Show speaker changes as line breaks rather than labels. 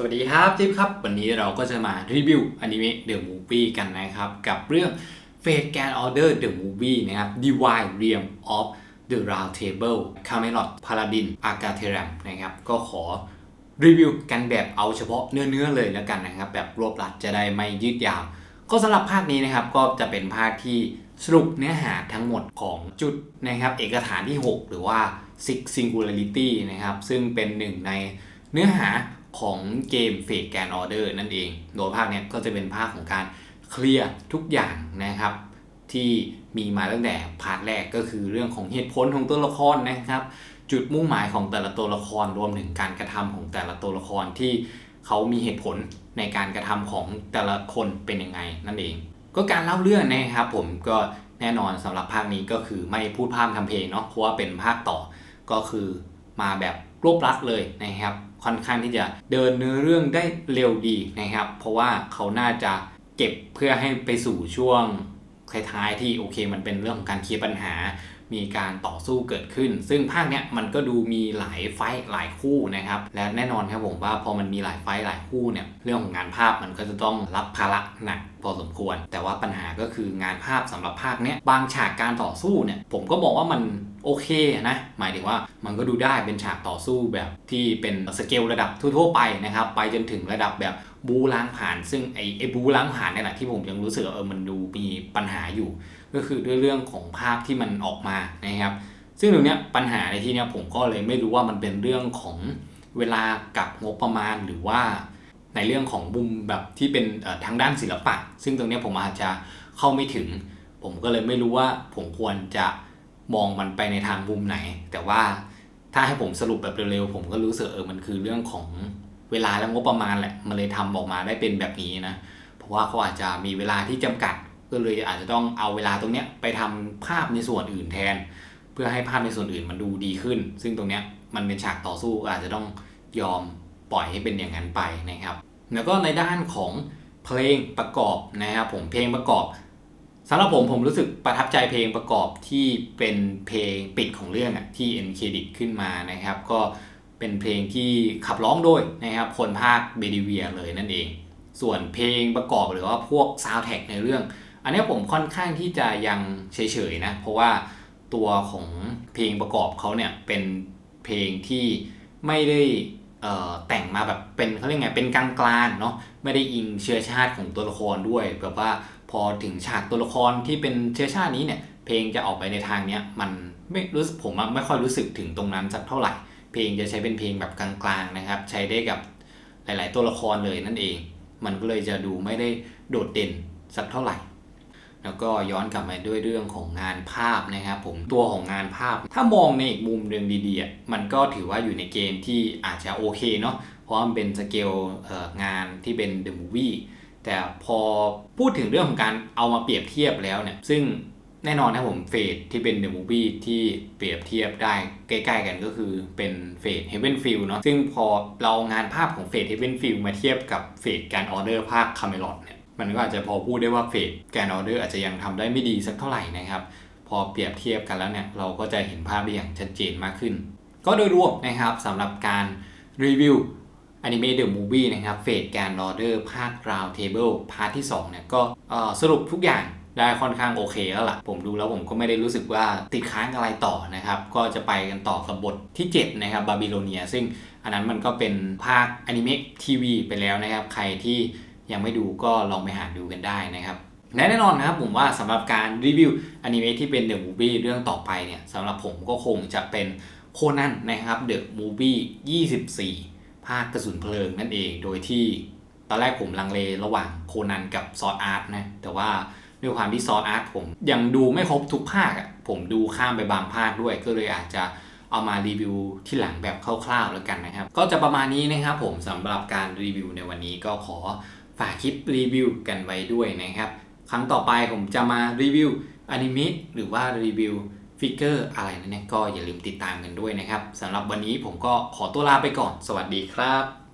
สวัสดีครับจิ๊บครับ วันนี้เราก็จะมารีวิวอนิเมะ The Movie กันนะครับ กับเรื่อง Fate Grand Order The Movie นะครับ Divine Realm of the Round Table Camelot Paladin a g a t e r a m นะครับ ก็ขอรีวิวกันแบบเอาเฉพาะเนื้อๆเลยแล้วกันนะครับ แบบรวบรัดจะได้ไม่ยืดยาว ก็สำหรับภาคนี้นะครับ ก็จะเป็นภาคที่สรุปเนื้อหาทั้งหมดของจุดนะครับ เอกฐานที่ 6 หรือว่า Six Singularity นะครับ ซึ่งเป็นหนึ่งในเนื้อหา ของเกม Fate Grand Order นั่นเอง โดยภาคเนี้ยก็จะเป็นภาคของการเคลียร์ทุกอย่างนะครับ ที่มีมาตั้งแต่พาร์ทแรกก็คือเรื่องของเหตุผลของตัวละครนะครับ จุดมุ่งหมายของแต่ละตัวละครรวมถึงการกระทำของแต่ละตัวละครที่เขามีเหตุผลในการกระทำของแต่ละคนเป็นยังไงนั่นเอง ก็การเล่าเรื่องนะครับผมก็แน่นอนสำหรับภาคนี้ก็คือไม่พูดพร่ำทำเพลงเนาะเพราะว่าเป็นภาคต่อก็คือ มาแบบรวบรัดเลยนะครับ ค่อนข้างที่จะเดินเนื้อเรื่องได้เร็วดีนะครับ เพราะว่าเขาน่าจะเก็บเพื่อให้ไปสู่ช่วงท้ายๆที่โอเค มันเป็นเรื่องของการเคลียร์ปัญหา มีการต่อสู้เกิดขึ้น ซึ่งภาคเนี้ยมันก็ดูมีหลายไฟหลายคู่นะครับและแน่นอนครับผมว่าพอมันมีหลายไฟหลายคู่เนี่ยเรื่องของงานภาพมันก็จะต้องรับภาระหนักพอสมควร แต่ว่าปัญหาก็คืองานภาพสำหรับภาคเนี้ยบางฉากการต่อสู้เนี่ยผมก็บอกว่ามันโอเคนะ หมายถึงว่ามันก็ดูได้เป็นฉากต่อสู้แบบที่เป็นสเกลระดับทั่วๆไปนะครับ ไปจนถึงระดับแบบบูล้างผ่าน ซึ่งไอ้ไอ้บูล้างผ่านเนี่ยแหละที่ผมยังรู้สึกเออมันดูมีปัญหาอยู่ ก็คือด้วยเรื่องของภาพที่มันออกมานะครับ ซึ่งตรงเนี้ยปัญหาในที่เนี้ยผมก็เลยไม่รู้ว่ามันเป็นเรื่องของเวลากับงบประมาณหรือว่าในเรื่องของมุมแบบที่เป็นทางด้านศิลปะ ซึ่งตรงเนี้ยผมอาจจะเข้าไม่ถึง ผมก็เลยไม่รู้ว่าผมควรจะมองมันไปในทางมุมไหน แต่ว่าถ้าให้ผมสรุปแบบเร็วๆผมก็รู้สึกเออมันคือเรื่องของเวลาและงบประมาณแหละมันเลยทำออกมาได้เป็นแบบนี้นะ เพราะว่าเขาอาจจะมีเวลาที่จำกัด ก็เลยอาจจะต้องเอาเวลาตรงเนี้ยไปทำภาพในส่วนอื่นแทน เพื่อให้ภาพในส่วนอื่นมันดูดีขึ้น ซึ่งตรงเนี้ยมันเป็นฉากต่อสู้ก็อาจจะต้องยอมปล่อยให้เป็นอย่างนั้นไปนะครับ แล้วก็ในด้านของเพลงประกอบนะครับผมเพลงประกอบสำหรับผมผมรู้สึกประทับใจเพลงประกอบที่เป็นเพลงปิดของเรื่องอะที่เอ็นเครดิตขึ้นมานะครับ ก็เป็นเพลงที่ขับร้องโดยนะครับคนภาคเบดิเวียเลยนั่นเอง ส่วนเพลงประกอบหรือว่าพวกซาวด์แท็กในเรื่อง อันนี้ผมค่อนข้างที่จะยังเฉยๆนะ เพราะว่าตัวของเพลงประกอบเขาเนี่ยเป็นเพลงที่ไม่ได้แต่งมาแบบเป็นเขาเรียกไงเป็นกลางๆเนาะไม่ได้อิงเชื้อชาติของตัวละครด้วยแบบว่าพอถึงฉากตัวละครที่เป็นเชื้อชาตินี้เนี่ยเพลงจะออกไปในทางเนี้ยมันไม่รู้สึกผมไม่ค่อยรู้สึกถึงตรงนั้นสักเท่าไหร่ เพลงจะใช้เป็นเพลงแบบกลางๆนะครับ ใช้ได้กับหลาย ๆ ตัวละครเลยนั่นเอง มันก็เลยจะดูไม่ได้โดดเด่นสักเท่าไหร่ แล้วก็ย้อนกลับมาด้วยเรื่องของงานภาพนะครับผมตัวของงานภาพ ถ้ามองในอีกมุมหนึ่งดีๆมันก็ถือว่าอยู่ในเกณฑ์ที่อาจจะโอเคเนาะเพราะมันเป็นสเกลงานที่เป็น The Movie แต่พอพูดถึงเรื่องของการเอามาเปรียบเทียบแล้วเนี่ยซึ่งแน่นอนนะผมเฟดที่เป็น The Movie ที่เปรียบเทียบได้ใกล้ๆกันก็คือเป็นเฟด Heaven Field เนาะซึ่งพอเรางานภาพของเฟด Heaven Field มาเทียบกับเฟดการออเดอร์ภาค Camelot เนี่ย มันก็อาจจะพอพูดได้ว่าเฟดแกนออเดอร์อาจจะยังทำได้ไม่ดีสักเท่าไหร่นะครับ พอเปรียบเทียบกันแล้วเนี่ย เราก็จะเห็นภาพได้อย่างชัดเจนมากขึ้น ก็โดยรวมนะครับสำหรับการรีวิวอนิเมะเดอะมูฟวี่นะครับเฟดแกนออเดอร์ภาคราวเทเบิลพาร์ทที่2เนี่ยก็สรุปทุกอย่างได้ค่อนข้างโอเคแล้วล่ะ ผมดูแล้วผมก็ไม่ได้รู้สึกว่าติดค้างอะไรต่อนะครับ ก็จะไปกันต่อกับบทที่ 7 นะครับบาบิโลเนีย ซึ่งอันนั้นมันก็เป็นภาคอนิเมะทีวีไปแล้วนะครับ ใครที่ ยังไม่ดูก็ลองไปหาดูกันได้นะครับและแน่นอนนะครับผมว่าสำหรับการรีวิวอนิเมะที่เป็น The Movie เรื่องต่อไปเนี่ยสำหรับผมก็คงจะเป็นโคนันนะครับ The Movie 24 ภาคกระสุนเพลิงนั่นเองโดยที่ตอนแรกผมลังเลระหว่างโคนันกับซอ r อาร์ตนะแต่ว่าด้วยความที่ซอ r อาร์ตผมยังดูไม่ครบทุกภาคอะผมดูข้ามไปบางภาคด้วยก็เลยอาจจะเอามารีวิวที่หลังแบบคร่าวๆแล้วกันนะครับ ก็จะประมาณนี้นะครับผมสำหรับการรีวิวในวันนี้ก็ขอ ฝากคลิปรีวิวกันไว้ด้วยนะครับ ครั้งต่อไปผมจะมารีวิวอนิเมะหรือว่ารีวิวฟิกเกอร์อะไรนั่นเนี่ยก็อย่าลืมติดตามกันด้วยนะครับสำหรับวันนี้ผมก็ขอตัวลาไปก่อน สวัสดีครับ